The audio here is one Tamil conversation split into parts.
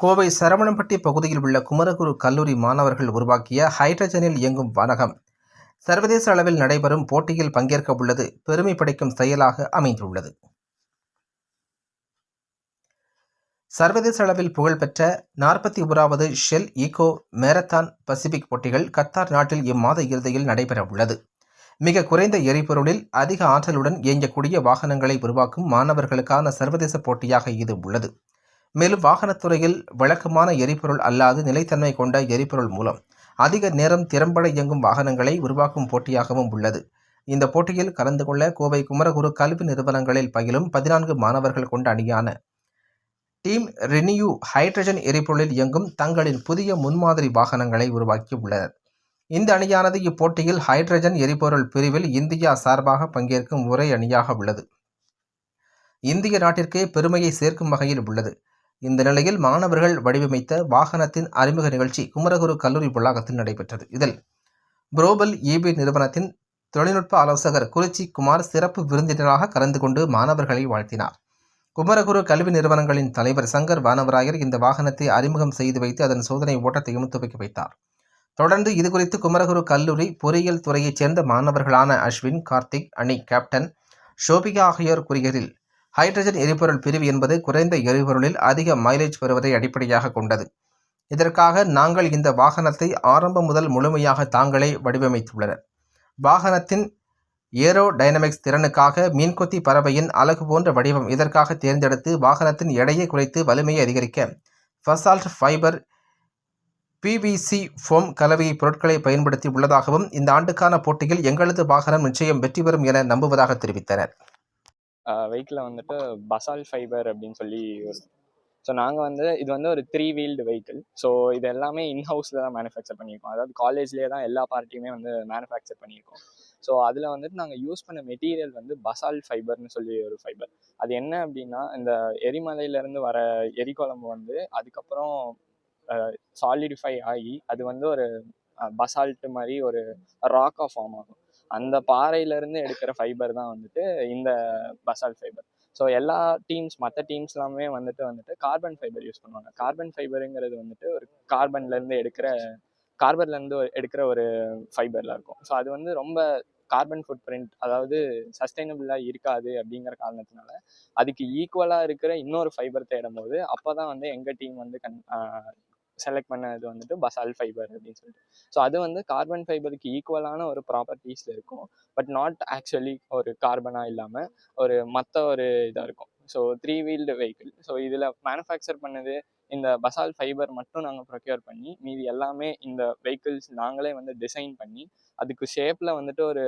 கோவை சரவணம்பட்டி பகுதியில் உள்ள குமரகுரு கல்லூரி மாணவர்கள் உருவாக்கிய ஹைட்ரஜனில் இயங்கும் வானகம் சர்வதேச அளவில் நடைபெறும் போட்டியில் பங்கேற்க உள்ளது. பெருமை படைக்கும் செயலாக அமைந்துள்ளது. சர்வதேச அளவில் புகழ்பெற்ற நாற்பத்தி ஓராவது ஷெல் ஈகோ மேரத்தான் பசிபிக் போட்டிகள் கத்தார் நாட்டில் இம்மாத இறுதியில் நடைபெற உள்ளது. மிக குறைந்த எரிபொருளில் அதிக ஆற்றலுடன் இயங்கக்கூடிய வாகனங்களை உருவாக்கும் மாணவர்களுக்கான சர்வதேச போட்டியாக இது உள்ளது. மேலும் வாகனத்துறையில் வழக்கமான எரிபொருள் அல்லாது நிலைத்தன்மை கொண்ட எரிபொருள் மூலம் அதிக நேரம் திறம்பட இயங்கும் வாகனங்களை உருவாக்கும் போட்டியாகவும் உள்ளது. இந்த போட்டியில் கலந்து கொள்ள கோவை குமரகுரு கல்வி நிறுவனங்களில் பயிலும் பதினான்கு மாணவர்கள் கொண்ட அணியான டீம் ரெனியூ ஹைட்ரஜன் எரிபொருளில் இயங்கும் தங்களின் புதிய முன்மாதிரி வாகனங்களை உருவாக்கி உள்ளனர் இந்த அணியானது இப்போட்டியில் ஹைட்ரஜன் எரிபொருள் பிரிவில் இந்தியா சார்பாக பங்கேற்கும் ஒரே அணியாக உள்ளது. இந்திய நாட்டிற்கே பெருமையை சேர்க்கும் வகையில் உள்ளது. இந்த நிலையில் மாணவர்கள் வடிவமைத்த வாகனத்தின் அறிமுக நிகழ்ச்சி குமரகுரு கல்லூரி வளாகத்தில் நடைபெற்றது. இதில் புரோபல் ஈபி நிறுவனத்தின் தொழில்நுட்ப ஆலோசகர் குறிச்சி குமார் சிறப்பு விருந்தினராக கலந்து கொண்டு மாணவர்களை வாழ்த்தினார். குமரகுரு கல்வி நிறுவனங்களின் தலைவர் சங்கர் வானவராயர் இந்த வாகனத்தை அறிமுகம் செய்து வைத்து அதன் சோதனை ஓட்டத்தையும் துவக்கி வைத்தார். தொடர்ந்து இதுகுறித்து குமரகுரு கல்லூரி பொறியியல் துறையைச் சேர்ந்த மாணவர்களான அஸ்வின் கார்த்திக் அணி கேப்டன் ஷோபிகா ஆகியோர் கூறியதில் ஹைட்ரஜன் எரிபொருள் பிரிவு என்பது குறைந்த எரிபொருளில் அதிக மைலேஜ் பெறுவதை அடிப்படையாக கொண்டது. இதற்காக நாங்கள் இந்த வாகனத்தை ஆரம்பம் முதல் முழுமையாக தாங்களே வடிவமைத்துள்ளனர். வாகனத்தின் ஏரோ டைனமிக்ஸ் திறனுக்காக மீன்கொத்தி பறவையின் அழகு போன்ற வடிவம் இதற்காக தேர்ந்தெடுத்து வாகனத்தின் எடையை குறைத்து வலிமையை அதிகரிக்க ஃபசால்ட் ஃபைபர் பிவிசி ஃபோம் கலவை பொருட்களை பயன்படுத்தி உள்ளதாகவும் இந்த ஆண்டுக்கான போட்டியில் எங்களது வாகனம் நிச்சயம் வெற்றி பெறும் என நம்புவதாக தெரிவித்தனர். வெஹிக்கிளில் வந்துட்டு பசால் ஃபைபர் அப்படின்னு சொல்லி ஒரு ஸோ நாங்கள் வந்து இது வந்து ஒரு த்ரீ வீல்டு வெஹிக்கிள் ஸோ இது எல்லாமே இன்ஹவுஸில் தான் மேனுஃபேக்சர் பண்ணியிருக்கோம். அதாவது காலேஜ்லேயே தான் எல்லா பார்ட்டியுமே வந்து மேனுஃபேக்சர் பண்ணியிருக்கோம். ஸோ அதில் வந்துட்டு நாங்கள் யூஸ் பண்ண மெட்டீரியல் வந்து பசால் ஃபைபர்னு சொல்லி ஒரு ஃபைபர் அது என்ன அப்படின்னா இந்த எரிமலையிலேருந்து வர எரிக்குழம்பு வந்து அதுக்கப்புறம் சாலிடிஃபை ஆகி அது வந்து ஒரு பசால்ட்டு மாதிரி ஒரு ராக்காக ஃபார்ம் ஆகும். அந்த பாறையிலேருந்து எடுக்கிற ஃபைபர் தான் வந்துட்டு இந்த பசால் ஃபைபர் ஸோ எல்லா டீம்ஸ் மற்ற டீம்ஸ் எல்லாமே வந்துட்டு வந்துட்டு கார்பன் ஃபைபர் யூஸ் பண்ணுவாங்க. கார்பன் ஃபைபருங்கிறது வந்துட்டு ஒரு கார்பன்லேருந்து எடுக்கிற கார்பன்லேருந்து எடுக்கிற ஒரு ஃபைபரில் இருக்கும். ஸோ அது வந்து ரொம்ப கார்பன் ஃபுட் பிரிண்ட் அதாவது சஸ்டைனபிளாக இருக்காது அப்படிங்கிற காரணத்தினால அதுக்கு ஈக்குவலாக இருக்கிற இன்னொரு ஃபைபர் தேடும் போது அப்போ தான் வந்து எங்கள் டீம் வந்து கன் செலக்ட் பண்ணது வந்துட்டு பசால் ஃபைபர் அப்படின்னு சொல்லிட்டு. ஸோ அது வந்து கார்பன் ஃபைபருக்கு ஈக்குவலான ஒரு ப்ராப்பர்ட்டிஸில் இருக்கும். பட் நாட் ஆக்சுவலி ஒரு கார்பனாக இல்லாமல் ஒரு மற்ற ஒரு இதாக இருக்கும். So three wheeled vehicle so இதில் மேனுஃபேக்சர் பண்ணது இந்த பசால் ஃபைபர் மட்டும் நாங்கள் ப்ரொக்யூர் பண்ணி மீதி எல்லாமே இந்த வெஹிக்கிள்ஸ் நாங்களே வந்து டிசைன் பண்ணி அதுக்கு ஷேப்பில் வந்துட்டு ஒரு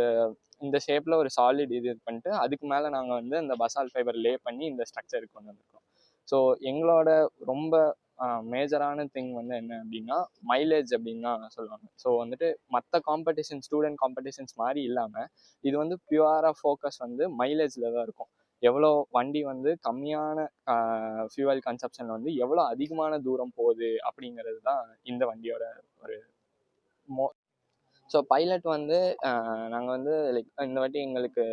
இந்த ஷேப்பில் ஒரு சாலிட் இது பண்ணிட்டு அதுக்கு மேலே நாங்கள் வந்து இந்த பசால் ஃபைபர் லே பண்ணி இந்த ஸ்ட்ரக்சருக்கு கொண்டு வந்திருக்கோம். ஸோ எங்களோட ரொம்ப மேஜரான திங் வந்து என்ன அப்படின்னா மைலேஜ் அப்படின்னு தான் சொல்லுவாங்க. ஸோ வந்துட்டு மற்ற காம்படிஷன் ஸ்டூடெண்ட் காம்படிஷன்ஸ் மாதிரி இல்லாமல் இது வந்து பியூராக ஃபோக்கஸ் வந்து மைலேஜில் தான் இருக்கும். எவ்வளோ வண்டி வந்து கம்மியான ஃபியூவல் கன்சப்ஷனில் வந்து எவ்வளோ அதிகமான தூரம் போகுது அப்படிங்கிறது தான் இந்த வண்டியோட ஒரு மோ ஸோ பைலட் வந்து நாங்கள் வந்து லைக் இந்த வாட்டி எங்களுக்கு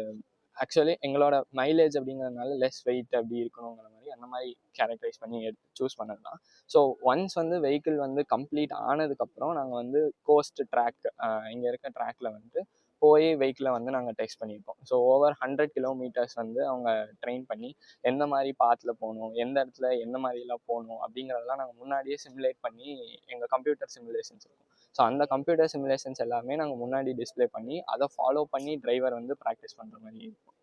ஆக்சுவலி எங்களோட மைலேஜ் அப்படிங்கிறதுனால லெஸ் வெயிட் அப்படி இருக்கணுங்கிற அந்த மாதிரி கேரக்டரைஸ் பண்ணி சூஸ் பண்ணலாம் ஸோ ஒன்ஸ் வந்து வெஹிக்கிள் வந்து கம்ப்ளீட் ஆனதுக்கப்புறம் நாங்கள் வந்து கோஸ்ட் ட்ராக் இங்கே இருக்க ட்ராக்ல வந்துட்டு போய் வெஹிக்கிளை வந்து நாங்கள் டெஸ்ட் பண்ணியிருக்கோம் ஸோ ஓவர் ஹண்ட்ரட் கிலோமீட்டர்ஸ் வந்து அவங்க ட்ரெயின் பண்ணி எந்த மாதிரி பாத்தில் போகணும் எந்த இடத்துல எந்த மாதிரிலாம் போகணும் அப்படிங்கிறதெல்லாம் நாங்கள் முன்னாடியே சிமுலேட் பண்ணி எங்கள் கம்ப்யூட்டர் சிமுலேஷன்ஸ் இருக்கும். ஸோ அந்த கம்ப்யூட்டர் சிமுலேஷன்ஸ் எல்லாமே நாங்கள் முன்னாடி டிஸ்பிளே பண்ணி அதை ஃபாலோ பண்ணி டிரைவர் வந்து ப்ராக்டிஸ் பண்ணுற மாதிரி இருக்கும்.